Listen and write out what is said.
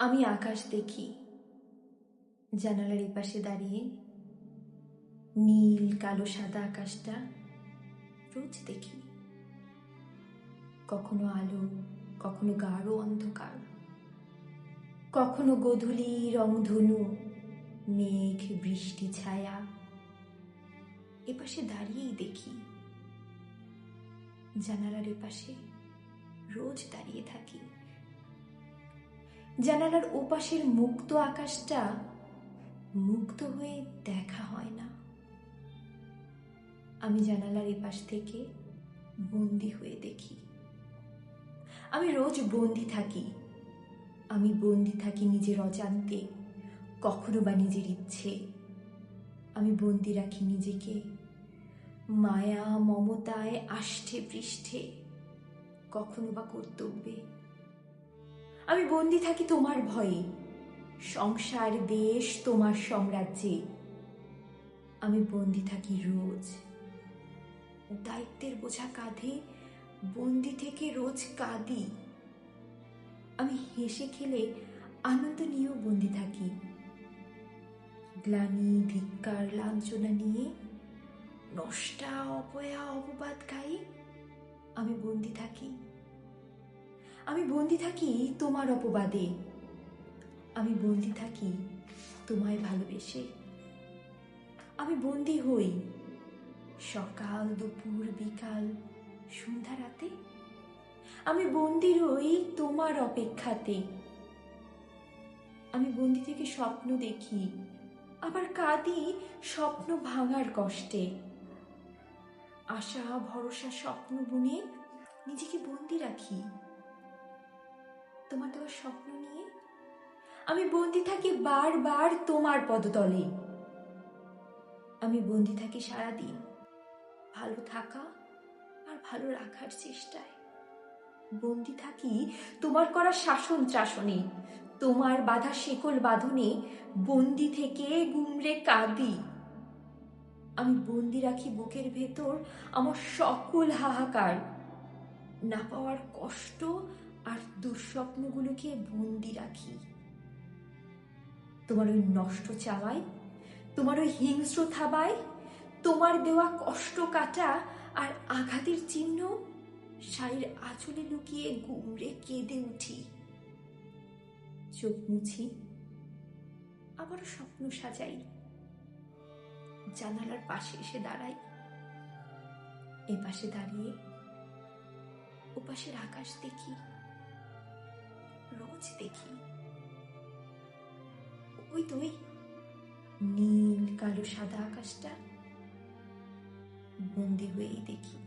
আমি আকাশ দেখি। জানালার এপাশে দাঁড়িয়ে নীল, কালো, সাদা আকাশটা রোজ দেখি। কখনো আলো, কখনো গাঢ় অন্ধকার, কখনো গোধূলি রংধনু মেঘ, বৃষ্টি, ছায়া। এপাশে দাঁড়িয়েই দেখি। জানালার এপাশে রোজ দাঁড়িয়ে থাকি। জানালার ওপাশের মুক্ত আকাশটা মুক্ত হয়ে দেখা হয় না। আমি জানালার এপাশ থেকে বন্দি হয়ে দেখি। আমি রোজ বন্দি থাকি। আমি বন্দি থাকি নিজের অজান্তে, কখনো বা নিজের ইচ্ছে। আমি বন্দি রাখি নিজেকে। মায়া, মমতায় আষ্ঠে পৃষ্ঠে, কখনো বা কর্তব্যে। আমি বন্দি থাকি তোমার ভয়ে। সংসার, দেশ তোমার সাম্রাজ্যে। আমি বন্দি থাকি রোজ। দায়িত্বের বোঝা কাঁধে, বন্দি থেকে রোজ কাঁদি। আমি হেসে খেলে আনন্দ নিয়েও বন্দি থাকি। গ্লানি, ধিক্কার, লাঞ্ছনা নিয়ে, নষ্টা, অপয়া, অপবাদ খাই আমি বন্দি থাকি। আমি বন্দি থাকি তোমার অপবাদে। আমি বন্দি থাকি তোমায় ভালোবেসে। আমি বন্দি হই সকাল, দুপুর, বিকাল, সন্ধ্যা, রাতে। আমি বন্দি রই তোমার অপেক্ষাতে। আমি বন্দি থেকে স্বপ্ন দেখি, আবার কাঁদি স্বপ্ন ভাঙার কষ্টে। আশা, ভরসা, স্বপ্ন বুনে নিজেকে বন্দি রাখি। তোমার দেওয়ার স্বপ্ন নিয়ে? আমি বন্দি থাকি বারবার তোমার পদতলে। আমি বন্দি থাকি সারাদিন ভালো থাকা আর ভালো রাখার চেষ্টায়। বন্দি থাকি তোমার করা শাসন ত্রাসনে, তোমার বাধা শেকল বাঁধনে, বন্দি থেকে গুমরে কাঁদি। আমি বন্দি রাখি বুকের ভেতর আমার সকল হাহাকার। না পাওয়ার কষ্ট আর দুঃস্বপ্নগুলোকে বন্দি রাখি। তোমার ওই নষ্ট চাওয়ায়, তোমার ওই হিংস্র থাবায়, তোমার দেওয়া কষ্ট কাটা আর আঘাতের চিহ্ন শাড়ির আঁচলে লুকিয়ে গুমড়ে কেঁদে উঠি। চোখ মুছি, আবারও স্বপ্ন সাজাই। জানালার পাশে এসে দাঁড়াই। এ পাশে দাঁড়িয়ে, ওপাশের আকাশ দেখি। রোজ দেখি। ওই তো ওই নীল কালো সাদা আকাশটা বন্দি হয়েই দেখি।